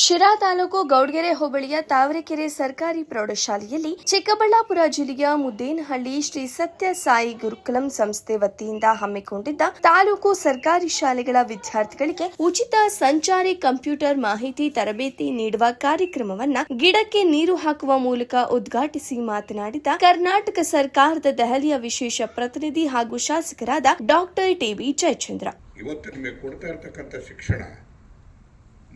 ಶಿರಾ ತಾಲೂಕು ಗೌಡ್ಗೆರೆ ಹೋಬಳಿಯ ತಾವರೆಕೆರೆ ಸರ್ಕಾರಿ ಪ್ರೌಢಶಾಲೆಯಲ್ಲಿ ಚಿಕ್ಕಬಳ್ಳಾಪುರ ಜಿಲ್ಲೆಯ ಮುದ್ದೇನಹಳ್ಳಿ ಶ್ರೀ ಸತ್ಯ ಸಾಯಿ ಗುರುಕುಲಂ ಸಂಸ್ಥೆ ವತಿಯಿಂದ ಹಮ್ಮಿಕೊಂಡಿದ್ದ ತಾಲೂಕು ಸರ್ಕಾರಿ ಶಾಲೆಗಳ ವಿದ್ಯಾರ್ಥಿಗಳಿಗೆ ಉಚಿತ ಸಂಚಾರಿ ಕಂಪ್ಯೂಟರ್ ಮಾಹಿತಿ ತರಬೇತಿ ನೀಡುವ ಕಾರ್ಯಕ್ರಮವನ್ನ ಗಿಡಕ್ಕೆ ನೀರು ಹಾಕುವ ಮೂಲಕ ಉದ್ಘಾಟಿಸಿ ಮಾತನಾಡಿದ ಕರ್ನಾಟಕ ಸರ್ಕಾರದ ದೆಹಲಿಯ ವಿಶೇಷ ಪ್ರತಿನಿಧಿ ಹಾಗೂ ಶಾಸಕರಾದ ಡಾಕ್ಟರ್ ಟಿಬಿ ಜಯಚಂದ್ರ. ಇವತ್ತು ನಿಮಗೆ ಕೊಡ್ತಾ ಇರತಕ್ಕಂಥ ಶಿಕ್ಷಣ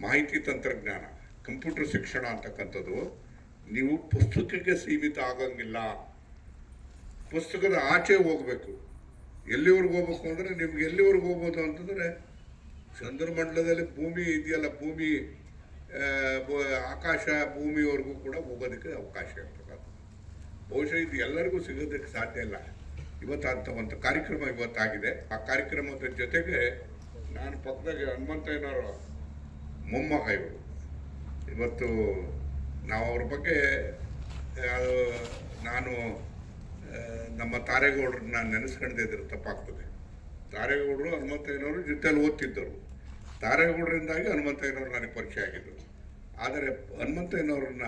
ಮಾಹಿತಿ ತಂತ್ರಜ್ಞಾನ, ಕಂಪ್ಯೂಟರ್ ಶಿಕ್ಷಣ ಅಂತಕ್ಕಂಥದ್ದು, ನೀವು ಪುಸ್ತಕಕ್ಕೆ ಸೀಮಿತ ಆಗಂಗಿಲ್ಲ. ಪುಸ್ತಕದ ಆಚೆ ಹೋಗಬೇಕು. ಎಲ್ಲಿವರೆಗೂ ಹೋಗ್ಬೇಕು ಅಂದರೆ ನಿಮ್ಗೆ ಎಲ್ಲಿವರೆಗೂ ಹೋಗ್ಬೋದು ಅಂತಂದರೆ ಚಂದ್ರಮಂಡಲದಲ್ಲಿ ಭೂಮಿ ಇದೆಯಲ್ಲ, ಭೂಮಿ ಆಕಾಶ ಭೂಮಿವರೆಗೂ ಕೂಡ ಹೋಗೋದಕ್ಕೆ ಅವಕಾಶ ಇರ್ತಕ್ಕಂಥ ಬಹುಶಃ ಇದು ಎಲ್ಲರಿಗೂ ಸಿಗೋದಕ್ಕೆ ಸಾಧ್ಯ ಇಲ್ಲ. ಇವತ್ತು ಅಂತ ಒಂದು ಕಾರ್ಯಕ್ರಮ ಇವತ್ತಾಗಿದೆ. ಆ ಕಾರ್ಯಕ್ರಮದ ಜೊತೆಗೆ ನಾನು ಪಕ್ಕದಾಗೆ ಹನುಮಂತಯ್ಯನವರು ಇವರು ಇವತ್ತು ನಾವು ಅವ್ರ ಬಗ್ಗೆ ಅದು ನಾನು ನಮ್ಮ ತಾರೇಗೌಡರನ್ನ ನೆನೆಸ್ಕೊಂಡಿದ್ದರೆ ತಪ್ಪಾಗ್ತದೆ. ತಾರೇಗೌಡರು ಹನುಮಂತಯ್ಯನವರು ಜೊತೆಯಲ್ಲಿ ಓದ್ತಿದ್ದರು. ತಾರೇಗೌಡರಿಂದಾಗಿ ಹನುಮಂತಯ್ಯನವರು ನನಗೆ ಪರಿಚಯ ಆಗಿದ್ದರು. ಆದರೆ ಹನುಮಂತಯ್ಯನವ್ರನ್ನ,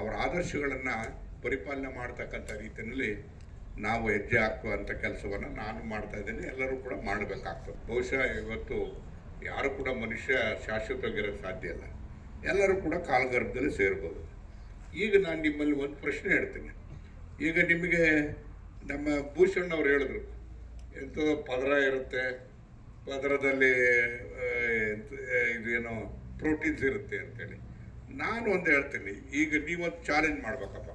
ಅವರ ಆದರ್ಶಗಳನ್ನು ಪರಿಪಾಲನೆ ಮಾಡ್ತಕ್ಕಂಥ ರೀತಿಯಲ್ಲಿ ನಾವು ಹೆಜ್ಜೆ ಹಾಕುವಂಥ ಕೆಲಸವನ್ನು ನಾನು ಮಾಡ್ತಾ ಇದ್ದೀನಿ. ಎಲ್ಲರೂ ಕೂಡ ಮಾಡಬೇಕಾಗ್ತದೆ. ಬಹುಶಃ ಇವತ್ತು ಯಾರು ಕೂಡ ಮನುಷ್ಯ ಶಾಶ್ವತವಾಗಿರೋಕ್ಕೆ ಸಾಧ್ಯ ಇಲ್ಲ. ಎಲ್ಲರೂ ಕೂಡ ಕಾಲಗರ್ಭದಲ್ಲಿ ಸೇರ್ಬೋದು. ಈಗ ನಾನು ನಿಮ್ಮಲ್ಲಿ ಒಂದು ಪ್ರಶ್ನೆ ಹೇಳ್ತೀನಿ. ಈಗ ನಿಮಗೆ ನಮ್ಮ ಭೂಷಣ್ ಅವ್ರು ಹೇಳಿದ್ರು ಎಂಥದೋ ಪದರ ಇರುತ್ತೆ, ಪದರದಲ್ಲಿ ಇದೇನೋ ಪ್ರೋಟೀನ್ಸ್ ಇರುತ್ತೆ ಅಂತೇಳಿ. ನಾನು ಒಂದು ಹೇಳ್ತೀನಿ, ಈಗ ನೀವೊಂದು ಚಾಲೆಂಜ್ ಮಾಡ್ಬೇಕಪ್ಪ.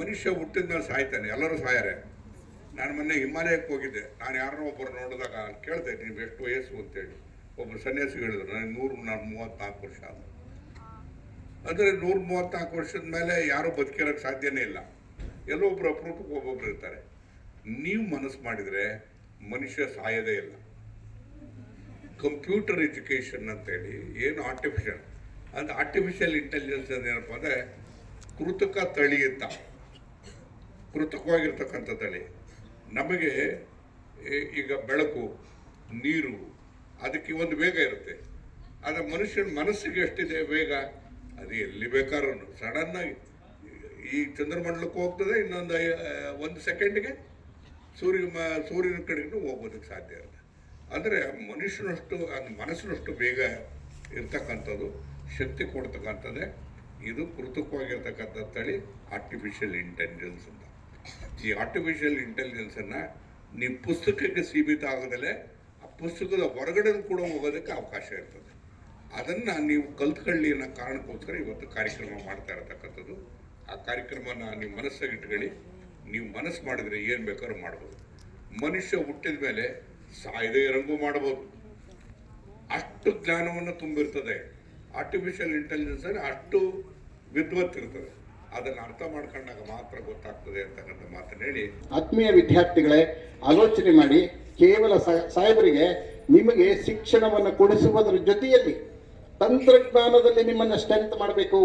ಮನುಷ್ಯ ಹುಟ್ಟಿದ ಮೇಲೆ ಸಾಯ್ತಾನೆ, ಎಲ್ಲರೂ ಸಾಯಾರೆ ನಾನು ಮೊನ್ನೆ ಹಿಮಾಲಯಕ್ಕೆ ಹೋಗಿದ್ದೆ, ನಾನು ಯಾರನ್ನೋ ಒಬ್ಬರು ನೋಡಿದಾಗ ಕೇಳಿದೆ, ನೀವು ಎಷ್ಟು ವಯಸ್ಸು ಅಂತೇಳಿ. ಒಬ್ಬರು ಸನ್ಯಾಸಿ ಹೇಳಿದ್ರು ನನಗೆ ನೂರು ನಾನು ಮೂವತ್ತ್ನಾಲ್ಕು ವರ್ಷ ಆದ ಅಂದರೆ ನೂರ ಮೂವತ್ತ್ನಾಲ್ಕು ವರ್ಷದ ಮೇಲೆ ಯಾರೂ ಬದುಕಿರೋಕ್ಕೆ ಸಾಧ್ಯನೇ ಇಲ್ಲ. ಎಲ್ಲೋ ಒಬ್ರು ಅಪರೂಪಕ್ಕೆ ಒಬ್ಬೊಬ್ರು ಇರ್ತಾರೆ. ನೀವು ಮನಸ್ಸು ಮಾಡಿದರೆ ಮನುಷ್ಯ ಸಾಯೋದೇ ಇಲ್ಲ. ಕಂಪ್ಯೂಟರ್ ಎಜುಕೇಷನ್ ಅಂತೇಳಿ ಏನು ಆರ್ಟಿಫಿಷಿಯಲ್ ಅದು ಆರ್ಟಿಫಿಷಿಯಲ್ ಇಂಟೆಲಿಜೆನ್ಸ್ ಏನಪ್ಪ ಅಂದರೆ ಕೃತಕ ತಳಿ ಅಂತ. ಕೃತಕವಾಗಿರ್ತಕ್ಕಂಥ ತಳಿ. ನಮಗೆ ಈಗ ಬೆಳಕು, ನೀರು ಅದಕ್ಕೆ ಒಂದು ವೇಗ ಇರುತ್ತೆ. ಆದರೆ ಮನುಷ್ಯನ ಮನಸ್ಸಿಗೆ ಎಷ್ಟಿದೆ ವೇಗ? ಅದು ಎಲ್ಲಿ ಬೇಕಾದ್ರೂ ಸಡನ್ನಾಗಿ ಈ ಚಂದ್ರಮಂಡಲಕ್ಕೆ ಹೋಗ್ತದೆ, ಇನ್ನೊಂದು ಒಂದು ಸೆಕೆಂಡ್ಗೆ ಸೂರ್ಯ ಸೂರ್ಯನ ಕಡೆಗೂ ಹೋಗೋದಕ್ಕೆ ಸಾಧ್ಯ ಇಲ್ಲ ಅಂದರೆ ಮನುಷ್ಯನಷ್ಟು, ಅದು ಮನಸ್ಸಿನಷ್ಟು ಬೇಗ ಇರ್ತಕ್ಕಂಥದ್ದು, ಶಕ್ತಿ ಕೊಡ್ತಕ್ಕಂಥದ್ದೇ. ಇದು ಕೃತಕವಾಗಿರ್ತಕ್ಕಂಥ ತಳಿ ಆರ್ಟಿಫಿಷಿಯಲ್ ಇಂಟೆಲಿಜೆನ್ಸ್ ಅಂತ. ಈ ಆರ್ಟಿಫಿಷಿಯಲ್ ಇಂಟೆಲಿಜೆನ್ಸನ್ನು ನೀವು ಪುಸ್ತಕಕ್ಕೆ ಸೀಮಿತ ಆಗದಲ್ಲೇ ಪುಸ್ತಕದ ಹೊರಗಡೆ ಕೂಡ ಹೋಗೋದಕ್ಕೆ ಅವಕಾಶ ಇರ್ತದೆ. ಅದನ್ನು ನೀವು ಕಲ್ತ್ಕೊಳ್ಳಿ ಅನ್ನೋ ಕಾರಣಕ್ಕೋಸ್ಕರ ಇವತ್ತು ಕಾರ್ಯಕ್ರಮ ಮಾಡ್ತಾ ಇರತಕ್ಕಂಥದ್ದು. ಆ ಕಾರ್ಯಕ್ರಮನ ನೀವು ಮನಸ್ಸಾಗಿ ಇಟ್ಕೊಳ್ಳಿ. ನೀವು ಮನಸ್ಸು ಮಾಡಿದರೆ ಏನು ಬೇಕಾದ್ರೂ ಮಾಡ್ಬೋದು. ಮನುಷ್ಯ ಹುಟ್ಟಿದ ಮೇಲೆ ಸಾಯದೇ ಇರಂಗೂ ಮಾಡ್ಬೋದು. ಅಷ್ಟು ಜ್ಞಾನವನ್ನು ತುಂಬಿರ್ತದೆ. ಆರ್ಟಿಫಿಷಿಯಲ್ ಇಂಟೆಲಿಜೆನ್ಸ್ ಅಲ್ಲಿ ಅಷ್ಟು ವಿದ್ವತ್ತಿರ್ತದೆ ಅದನ್ನು ಅರ್ಥ ಮಾಡ್ಕೊಂಡಾಗ ಮಾತ್ರ ಗೊತ್ತಾಗ್ತದೆ ಅಂತಕ್ಕಂಥ ಮಾತನ್ನು ಹೇಳಿ. ಆತ್ಮೀಯ ವಿದ್ಯಾರ್ಥಿಗಳೇ, ಆಲೋಚನೆ ಮಾಡಿ. ಕೇವಲ ಸಾಹೇಬರಿಗೆ ನಿಮಗೆ ಶಿಕ್ಷಣವನ್ನು ಕೊಡಿಸುವುದರ ಜೊತೆಯಲ್ಲಿ ತಂತ್ರಜ್ಞಾನದಲ್ಲಿ ನಿಮ್ಮನ್ನು ಸ್ಟ್ರೆಂತ್ ಮಾಡಬೇಕು.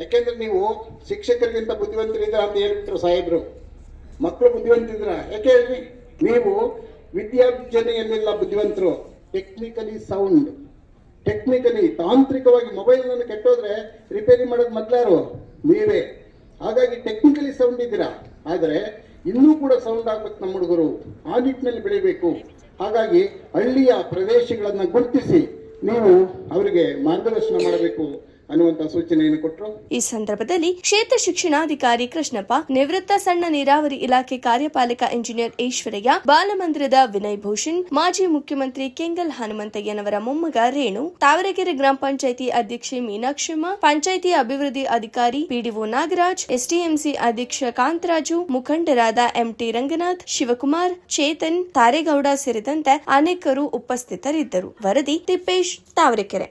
ಯಾಕೆಂದ್ರೆ ನೀವು ಶಿಕ್ಷಕರಿಗಿಂತ ಬುದ್ಧಿವಂತರಿದ್ದೀರ ಅಂತ ಹೇಳ್ಬಿಟ್ರು ಸಾಹೇಬರು. ಮಕ್ಕಳು ಬುದ್ಧಿವಂತಿದ್ರ ಯಾಕೆ ಹೇಳಿ ನೀವು ವಿದ್ಯಾರ್ಜನೆಯಲ್ಲೆಲ್ಲ ಬುದ್ಧಿವಂತರು. ಟೆಕ್ನಿಕಲಿ ಸೌಂಡ್ ಟೆಕ್ನಿಕಲಿ ತಾಂತ್ರಿಕವಾಗಿ ಮೊಬೈಲನ್ನು ಕೆಟ್ಟೋದ್ರೆ ರಿಪೇರಿ ಮಾಡೋದು ಮೊದಲಾರು. ನೀವೇ. ಹಾಗಾಗಿ ಟೆಕ್ನಿಕಲಿ ಸೌಂಡ್ ಇದ್ದೀರಾ? ಆದರೆ ಇನ್ನೂ ಕೂಡ ಸೌಂಡ್ ಆಗ್ಬೇಕು ನಮ್ಮ ಹುಡುಗರು. ಆ ನಿಟ್ಟಿನಲ್ಲಿ ಬೆಳಿಬೇಕು. ಹಾಗಾಗಿ ಹಳ್ಳಿಯ ಪ್ರದೇಶಗಳನ್ನು ಗುರುತಿಸಿ ನೀವು ಅವರಿಗೆ ಮಾರ್ಗದರ್ಶನ ಮಾಡಬೇಕು. ಅನ್ನುವಂಥ ಸೂಚನೆಯನ್ನು ಕೊಟ್ಟರು ಈ ಸಂದರ್ಭದಲ್ಲಿ ಕ್ಷೇತ್ರ ಶಿಕ್ಷಣಾಧಿಕಾರಿ ಕೃಷ್ಣಪ್ಪ, ನಿವೃತ್ತ ಸಣ್ಣ ನೀರಾವರಿ ಇಲಾಖೆ ಕಾರ್ಯಪಾಲಕ ಇಂಜಿನಿಯರ್ ಈಶ್ವರಯ್ಯ, ಬಾಲಮಂದಿರದ ವಿನಯ್ ಭೂಷಣ್, ಮಾಜಿ ಮುಖ್ಯಮಂತ್ರಿ ಕೆಂಗಲ್ ಹನುಮಂತಯ್ಯನವರ ಮೊಮ್ಮಗ ರೇಣು, ತಾವರೆಕೆರೆ ಗ್ರಾಮ ಪಂಚಾಯಿತಿ ಅಧ್ಯಕ್ಷೆ ಮೀನಾಕ್ಷಮ್ಮ, ಪಂಚಾಯಿತಿ ಅಭಿವೃದ್ಧಿ ಅಧಿಕಾರಿ ಪಿಡಿಒ ನಾಗರಾಜ್, ಎಸ್ಡಿಎಂಸಿ ಅಧ್ಯಕ್ಷ ಕಾಂತರಾಜು, ಮುಖಂಡರಾದ ಎಂಟಿ ರಂಗನಾಥ್, ಶಿವಕುಮಾರ್, ಚೇತನ್, ತಾರೇಗೌಡ ಸೇರಿದಂತೆ ಅನೇಕರು ಉಪಸ್ಥಿತರಿದ್ದರು. ವರದಿ ತಿಪ್ಪೇಶ್, ತಾವರೆಕೆರೆ.